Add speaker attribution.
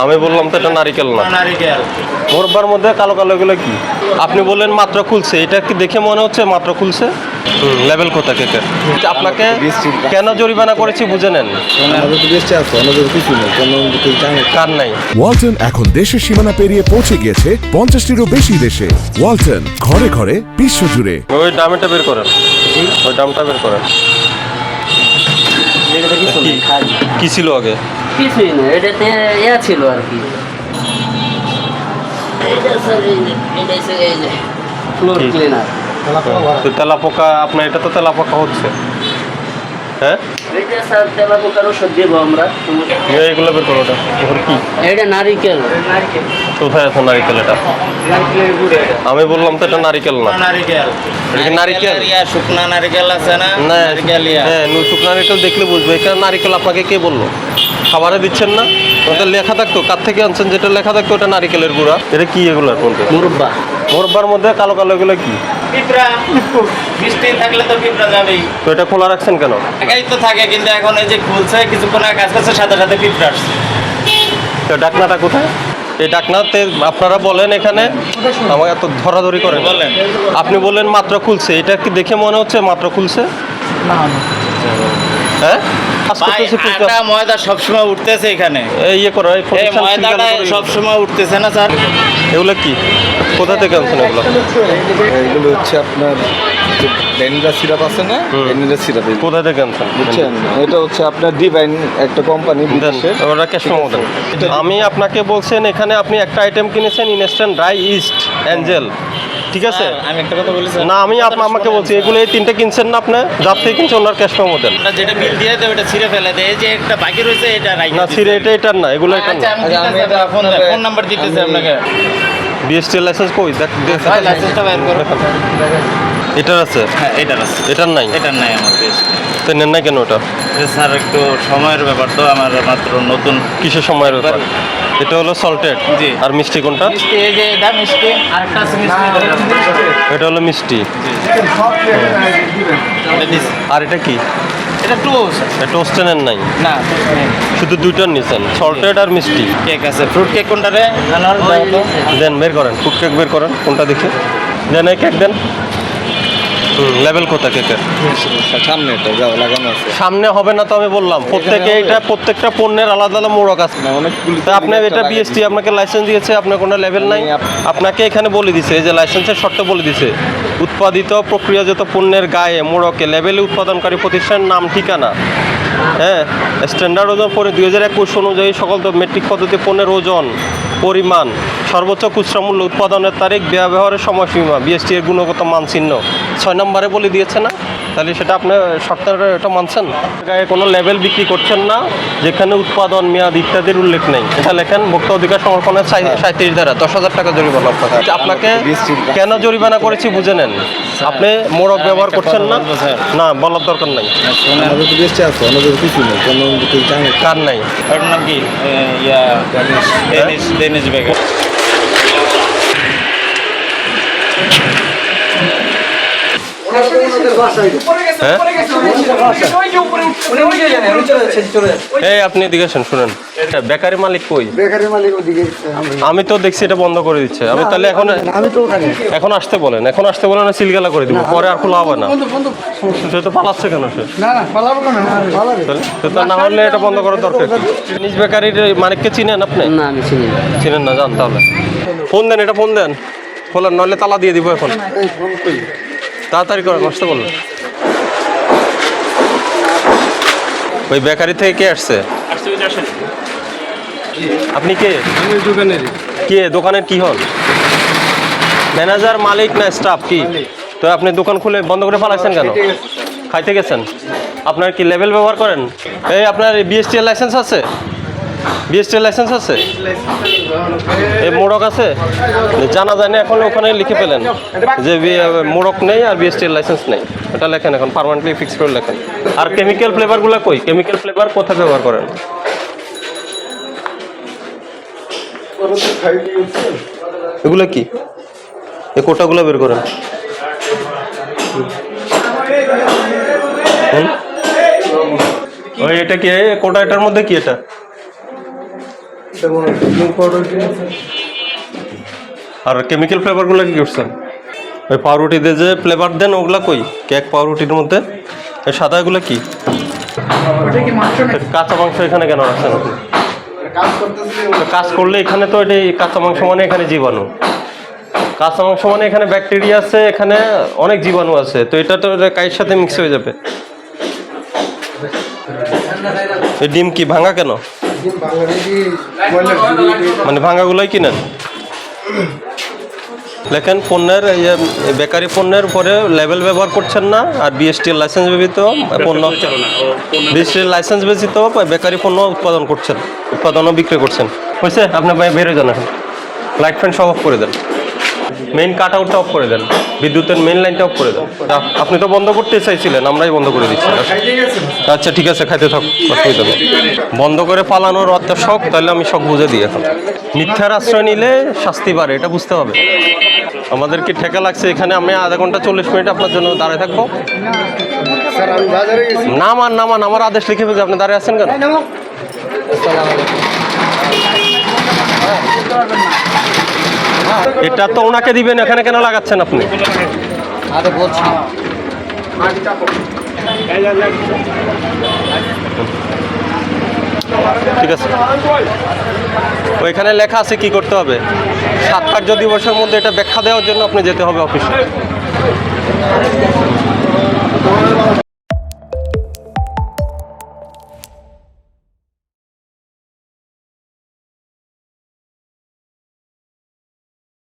Speaker 1: আমি বললাম তো এটা নারিকেল না।
Speaker 2: নারিকেল।
Speaker 1: মোরব্বার মধ্যে কালো কালো এগুলো কি? আপনি বললেন মাত্র খুলছে এটা কি দেখে মনে হচ্ছে মাত্র খুলছে? লেভেল কোথা কেকের আপনাকে কেন জরিমানা করেছি বুঝে নেন। কার নাই?
Speaker 3: ওয়ালটন এখন দেশের সীমানা পেরিয়ে পৌঁছে গিয়েছে পঞ্চাশটিরও বেশি দেশে। ওয়ালটন ঘরে ঘরে বিশ্ব জুড়ে।
Speaker 1: ওই দামটা বের করেন। ওই দামটা বের করেন। কি ছিল আগে?
Speaker 4: কিছুই না এটাতে ইয়া ছিল আর কি। ফ্লোর ক্লিনার
Speaker 1: তো তেলা পোকা আপনার এটা তো তেলা পোকা হচ্ছে। হ্যাঁ?
Speaker 4: এটা স্যার তেলা পোকার ওষুধ দেবো আমরা।
Speaker 1: এই এগুলো বের করো ওটা। কি?
Speaker 4: এটা নারিকেল।
Speaker 1: কোথায় আছে নারিকেল এটা? আমি বললাম তো এটা নারিকেল না।
Speaker 2: নারিকেল।
Speaker 1: নারিকেল
Speaker 2: শুকনা নারিকেল আছে না? নারিকেল
Speaker 1: হ্যাঁ নুসুক নারিকেল দেখলে বুঝবে। নারিকেল আপনাকে কে বলল? খাবারে দিচ্ছেন না? ওটা লেখা থাকতো কার থেকে আনছেন? যেটা লেখা থাকতো ওটা নারিকেলের গুঁড়া। এটা কি এগুলো কোনটা
Speaker 4: মুরব্বা।
Speaker 1: মোরব্বার মধ্যে কালো কালো এগুলো কি?
Speaker 2: বৃষ্টি থাকলে তো পিঁপড়া যাবেই।
Speaker 1: তো এটা খোলা রাখছেন কেন?
Speaker 2: একাই তো থাকে কিন্তু এখন এই যে খুলছে কিছুক্ষণ আগে কাজ করছে সাথে সাথে পিঁপড়া আসছে।
Speaker 1: তো ডাকনাটা কোথায়? এই ডাকনাতে আপনারা বলেন এখানে? আমাকে এত ধরাধরি করেন।
Speaker 2: বলেন।
Speaker 1: আপনি বললেন মাত্র খুলছে। এটা কি দেখে মনে হচ্ছে মাত্র খুলছে? হ্যাঁ।
Speaker 2: আটা ময়দা সবসময় উঠতেছে এখানে।
Speaker 1: এই ইয়ে করো এই
Speaker 2: এই ময়দাটা সবসময় উঠতেছে না স্যার?
Speaker 1: এগুলো কি? কোথা থেকে আনছেন এগুলো?
Speaker 5: এগুলো হচ্ছে আপনার ভ্যানিলা সিরাপ আছে না ভ্যানিলা সিরাপ
Speaker 1: কোথা থেকে আনছেন?
Speaker 5: বুঝছেন? এটা হচ্ছে আপনার ডিভাইন একটা কোম্পানি বিদেশের।
Speaker 1: ক্যাশ আমি আপনাকে বলছেন এখানে আপনি একটা আইটেম কিনেছেন ইনস্ট্যান্ট ড্রাই ইস্ট অ্যাঞ্জেল ঠিক আছে?
Speaker 2: আমি একটা কথা বলি
Speaker 1: না আমি আমাকে বলছি এগুলো এই তিনটে কিনছেন না আপনি? যার থেকে কিনছেন ওনার ক্যাশ মেমো দেন
Speaker 2: যেটা বিল দিয়ে দেয় ওটা ছিঁড়ে ফেলে দেয়। যে একটা বাকি রয়েছে এটা
Speaker 1: না। ছিঁড়ে এটা এটার না এগুলো এটার
Speaker 2: আচ্ছা
Speaker 1: না
Speaker 2: আমি
Speaker 5: আচ্ছা, আমি এটা
Speaker 2: ফোন ফোন নাম্বার দিতেছি আপনাকে।
Speaker 1: বিএসটি লাইসেন্স কই? দেখ
Speaker 2: লাইসেন্সটা বের করো।
Speaker 1: এটার আছে?
Speaker 2: হ্যাঁ এটার আছে।
Speaker 1: এটার নাই?
Speaker 2: এটার নাই আমার বেশ
Speaker 1: তো নেন নাই কেন ওটা?
Speaker 2: স্যার একটু সময়ের ব্যাপার তো আমার মাত্র নতুন
Speaker 1: কিসের সময়ের ব্যাপার? এটা হলো সল্টেড
Speaker 2: জি।
Speaker 1: আর মিষ্টি কোনটা?
Speaker 2: মিষ্টি এই যে এটা মিষ্টি আরেকটা আছে মিষ্টি।
Speaker 1: এটা হলো মিষ্টি। আর এটা কি?
Speaker 2: এটা টোস্ট
Speaker 1: এটা টোস্টে নেন নাই?
Speaker 2: না
Speaker 1: শুধু দুইটার নিছেন সল্টেড আর মিষ্টি।
Speaker 2: কেক আছে। ফ্রুট কেক কোনটা রে।
Speaker 1: দেন বের করেন। ফুড কেক বের করেন কোনটা দেখি? দেন কেক দেন। লেভেল কোথা কেকের
Speaker 5: সামনে এটা যাও লাগানো আছে।
Speaker 1: সামনে হবে না তো আমি বললাম প্রত্যেকে এটা প্রত্যেকটা পণ্যের আলাদা আলাদা মোড়ক আছে।
Speaker 5: না অনেকগুলি
Speaker 1: তা আপনি এটা বিএসটি আপনাকে লাইসেন্স দিয়েছে আপনার কোনো লেভেল নাই। আপনাকে এখানে বলে দিছে এই যে লাইসেন্সের শর্ত বলে দিছে। উৎপাদিত প্রক্রিয়াজাত পণ্যের গায়ে মোড়কে লেভেলে উৎপাদনকারী প্রতিষ্ঠানের নাম ঠিকানা। হ্যাঁ স্ট্যান্ডার্ড ওজন পরে দুই হাজার একুশ অনুযায়ী সকল মেট্রিক পদ্ধতি পণ্যের ওজন। পরিমাণ। সর্বোচ্চ খুচরা মূল্য উৎপাদনের তারিখ ব্যবহারের সময়সীমা বিএসটি এর গুণগত মানচিহ্ন। ছয় নম্বরে বলে দিয়েছে না? তাহলে সেটা আপনি শর্তের এটা মানছেন? গায়ে কোনো লেভেল বিক্রি করছেন না যেখানে উৎপাদন মেয়াদ ইত্যাদির উল্লেখ নেই। এটা লেখেন ভোক্তা অধিকার সংরক্ষণের সাঁত্রিশ ধারা দশ হাজার টাকা জরিমানা আপনাকে আপনাকে কেন জরিমানা করেছি বুঝে নেন। আপনি মোড়ক ব্যবহার করছেন না। না বলার দরকার নাই। কার নাই?
Speaker 2: ওর নাম কি এ, ইয়া
Speaker 1: এই আপনি এদিকে আসেন শুনেন। এটা বেকারি মালিক কই?
Speaker 6: বেকারি মালিক ওদিকে
Speaker 1: আমি তো দেখছি এটা বন্ধ করে দিচ্ছে। আমি তাহলে এখন
Speaker 6: আমি তো ওখানে
Speaker 1: এখন আসতে বলেন এখন আসতে বলেন না সিলগালা করে দিব পরে আর খোলা হবে না।
Speaker 6: বন্ধু বন্ধু সমস্যা
Speaker 1: সে তো পালাচ্ছে কেন সে?
Speaker 6: না না পালাবো কেন? পালাবে।
Speaker 1: তা না হলে এটা বন্ধ করার দরকার নিজ বেকারির মালিককে চিনেন আপনি?
Speaker 4: না আমি চিনি না।
Speaker 1: চিনেন না জান তাহলে। ফোন দেন এটা ফোন দেন। খোলেন নইলে তালা দিয়ে দিব এখন। তাড়াতাড়ি করেন আসতে বলুন ওই বেকারি থেকে কে আসছে? আপনি কে? কে? দোকানের কি হন ম্যানেজার, মালিক না স্টাফ কি? তো আপনি দোকান খুলে বন্ধ করে পালাইছেন কেন? খাইতে গেছেন? আপনার কি লেভেল ব্যবহার করেন? এই আপনার বিএসটি লাইসেন্স আছে? বিএসটি লাইসেন্স আছে? এই মোড়ক আছে? জানা যায় না, এখন ওখানে লিখে পেলেন যে মোড়ক নেই আর বিএসটি লাইসেন্স নেই। এটা লেখেন এখন পার্মানেন্টলি ফিক্স করে লেখেন। আর কেমিক্যাল ফ্লেভারগুলো কই? কেমিক্যাল ফ্লেভার কোথায় ব্যবহার করেন? এগুলো কি? এই কোটাগুলো বের করেন। এটা কি কোটা এটার মধ্যে কি এটা? আর কেমিক্যাল ফ্লেভারগুলো কি করছেন ওই পাউরুটিতে যে ফ্লেভার দেন, ওগুলা কই? কেক পাউরুটির মধ্যে? এই সাদাগুলো কি? কাঁচা মাংস এখানে কেন রাখছেন
Speaker 6: কাজ
Speaker 1: করলে এখানে তো এটাই কাঁচা মাংস মানে এখানে জীবাণু। কাঁচা মাংস মানে এখানে ব্যাকটেরিয়া আছে, এখানে অনেক জীবাণু আছে। তো এটা তো কায়ের সাথে মিক্স হয়ে যাবে। ডিম কি ভাঙা কেন? মানে ভাঙাগুলোই কিনেন? লেখেন, পণ্যের বেকারি পণ্যের উপরে লেভেল ব্যবহার করছেন না, আর বিএসটি লাইসেন্স ব্যবহৃত পণ্য বিএসটি লাইসেন্স ব্যতীত বেকারি পণ্য উৎপাদন করছেন উৎপাদন বিক্রি করছেন। হয়েছে আপনার বেরোয় বেরো যান এখন। লাইট ফ্যান সব করে দেন। মেইন কাট আউটটা অফ করে দেন। বিদ্যুতের মেইন লাইনটা অফ করে দেন। আপনি তো বন্ধ করতে চাইছিলেন আমরাই বন্ধ করে দিচ্ছি। আচ্ছা ঠিক আছে খাইতে থাক অসুবিধা নেই। বন্ধ করে পালানোর অর্থ শখ তাহলে আমি শখ বুঝে দিই এখন। মিথ্যার আশ্রয় নিলে শাস্তি বাড়ে এটা বুঝতে হবে। আমাদের কি ঠেকা লাগছে এখানে আমি আধা ঘণ্টা চল্লিশ মিনিট আপনার জন্য দাঁড়িয়ে থাকব।
Speaker 6: স্যার আমি বাজারে গেছি।
Speaker 1: নামান নামান আমার আদেশ লিখে ফেলছে আপনি দাঁড়িয়ে আছেন কেন? এটা তো ওনাকে দিবেন এখানে কেন লাগাচ্ছেন আপনি?
Speaker 4: আরে বলছি।
Speaker 1: ঠিক আছে। ওইখানে লেখা আছে কি করতে হবে? সাত কার্য দিবসের মধ্যে এটা ব্যাখ্যা দেওয়ার জন্য আপনি যেতে হবে অফিসে।